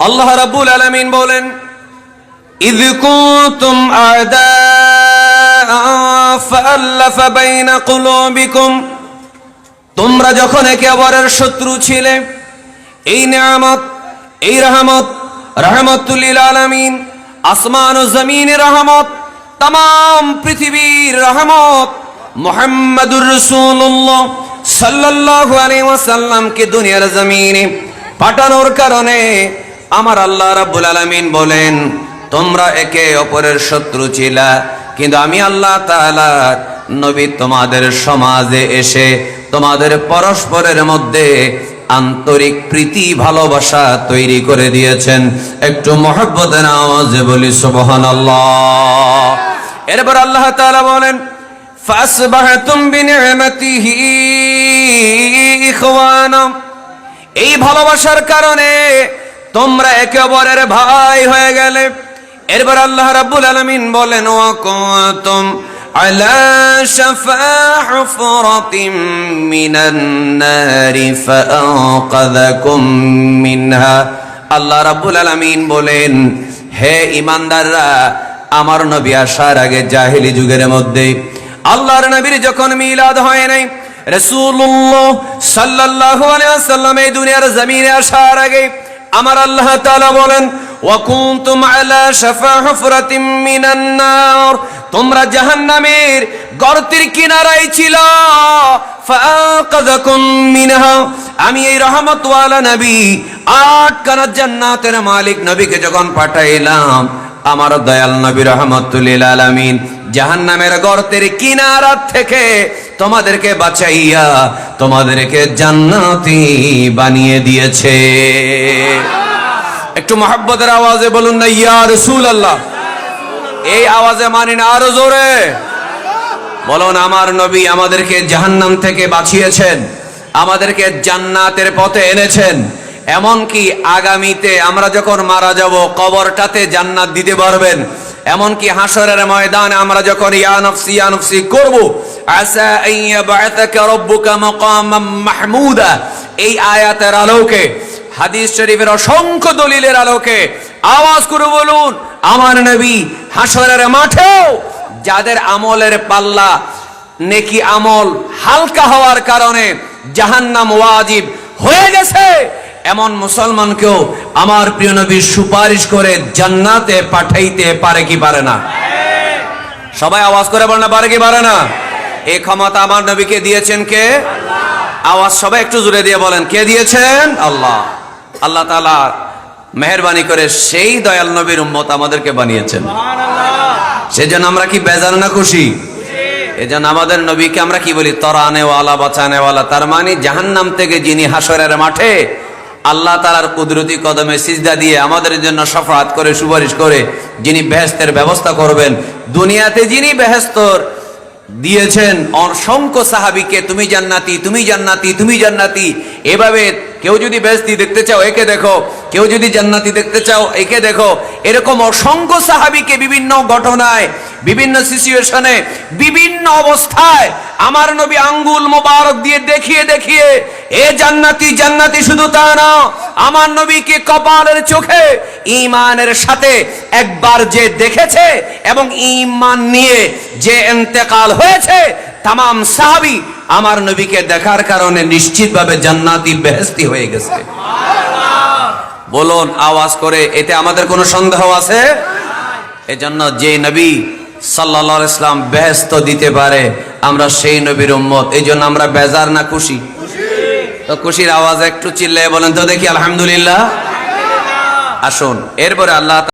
আল্লাহ রাব্বুল আলামিন বলেন إذ كنتم أعداء فألف بين قلوبكم তোমরা যখন একে অপরের শত্রু ছিলে এই নিয়ামত এই রহমত রহমতুল্লিল আলামিন আসমান ও জমিনের রহমত তাম পৃথিবীর রহমত মোহাম্মদুর রসুল্লাহ সাল্লাল্লাহু আলাইহি ওয়াসাল্লামকে দুনিয়ার জমিনে পাঠানোর কারণে আমার আল্লাহ রাব্বুল আলামিন বলেন, তোমরা একে অপরের শত্রু ছিলা, কিন্তু আমি আল্লাহ তাআলা নবী তোমাদের সমাজে এসে তোমাদের পরস্পরের মধ্যে আন্তরিক প্রীতি, ভালোবাসা তৈরি করে দিয়েছেন। একটু মহব্বতের আওয়াজে বলি, সুবহানাল্লাহ। এরপর আল্লাহ তাআলা বলেন, ফাসবাহতুম বিনি'মাতিহি ইখওয়ানা। এই ভালোবাসার কারণে তোমরা একে অপরের ভাই হয়ে গেলে। এরপর আল্লাহ রাব্বুল আলামিন বলেন, ওয়া কুনতুম আলা শাফা হুফরাতিম মিনান নারি মিনহা। আল্লাহ রাব্বুল আলামিন বলেন, হে ইমানদাররা আমার নবী আসার আগে জাহেলি যুগের মধ্যে আল্লাহর নবীর যখন মিলাদ হয় নাই, রাসূলুল্লাহ সাল্লাল্লাহু আলাইহি ওয়াসাল্লাম এই দুনিয়ার জমিনে আসার আগে আমার আল্লাহ তাআলা বলেন, ওয়া কুনতুম আলা শাফা হুফরাতিম মিনান তোমরা জাহান্নামের গর্তের কিনারায় ছিল। ফাআকাযাকুম মিনহা। আমি এই রহমতওয়ালা নবী আট কানা জান্নাতের মালিক নবীকে যখন পাঠাইলাম, আমার দয়াল নবী রহমতুল্লিল আলামিন জাহান্নামের গর্তের কিনারা থেকে তোমাদেরকে বাঁচাইয়া তোমাদেরকে জান্নাতি বানিয়ে দিয়েছে। একটু মহাব্বতের আওয়াজে বলুন না, ইয়া রসুল আল্লাহ এই আওয়াজে মানি না আরও জোরে। বলুন, আমার নবী আমাদেরকে জাহান্নাম থেকে বাঁচিয়েছেন, আমাদেরকে জান্নাতের পথে এনেছেন। এমনকি আগামীতে আমরা যখন মারা যাব, কবরটাতে জান্নাত দিতে পারবেন। এমনকি হাসরের ময়দানে আমরা যখন ইয়া নফসি ইয়া নফসি করব, আসা রাব্বুকা মাকামাম মাহমুদা। এই আয়াতের আলোকে, হাদিস শরীফের অসংখ্য দলিলের আলোকে আওয়াজ করে বলুন, আমার নবী হাসরের মাঠেও যাদের আমলের পাল্লা নেকি আমল হালকা হওয়ার কারণে জাহান্নাম ওয়াজিব হয়ে গেছে এমন মুসলমানকেও আমার প্রিয় নবী সুপারিশ করে জান্নাতে পাঠাইতে পারে কি পারে না? সবাই আওয়াজ করে বলেন না পারে কি পারে না? এই ক্ষমতা আমার নবীকে দিয়েছেন কে? আওয়াজ সবাই একটু জুড়ে দিয়ে বলেন কে দিয়েছেন? আল্লাহ। আল্লাহ তাআলা মেহরবানি করে সেই দয়াল নবীর উম্মত আমাদেরকে বানিয়েছেন। সেজন্য আমরা কি বেজার না খুশি? এজন্য আমাদের নবীকে আমরা কি বলি? তরানেওয়ালা বাঁচানেওয়ালা তার মানে জাহান্নাম থেকে যিনি হাসরের মাঠে আল্লাহ তালার কুদরতি কদমে সিজদা দিয়ে আমাদের জন্য সফাত করে, সুপারিশ করে, যিনি বেহেস্তের ব্যবস্থা করবেন। দুনিয়াতে যিনি বেহেস্তর দিয়েছেন, অসংখ্য সাহাবিকে, তুমি জান্নাতি তুমি জান্নাতি তুমি জান্নাতি। এভাবে কেউ যদি বেহেস্তি দেখতে চাও, একে দেখো। কেউ যদি জান্নাতি দেখতে চাও, একে দেখো। এরকম অসংখ্য সাহাবিকে বিভিন্ন ঘটনায় বিভিন্ন সিচুয়েশনে, বিভিন্ন অবস্থায় আমার নবী আঙ্গুল মোবারক দিয়ে দেখিয়ে দেখিয়ে, এ জান্নাতি জান্নাতি শুধু তা না, আমার নবীকে কপালের চোখে ইমানের সাথে একবার যে দেখেছে এবং ইমান নিয়ে যে এন্তেকাল হয়েছে, তামাম সাহাবি আমার নবীকে দেখার কারণে নিশ্চিতভাবে জান্নাতি বেহেস্তি হয়ে গেছে। বলুন, আওয়াজ করে, এতে আমাদের কোনো সন্দেহ আছে? এজন্য যে নবী সাল্লাহ ইসলাম ব্যস্ত দিতে পারে। আমরা সেই নবীর উম্মত। এই জন্য আমরা বেজার না খুশি? তো খুশির আওয়াজ একটু চিল্লে বলেন তো দেখি, আলহামদুলিল্লাহ। আসুন, এরপরে আল্লাহ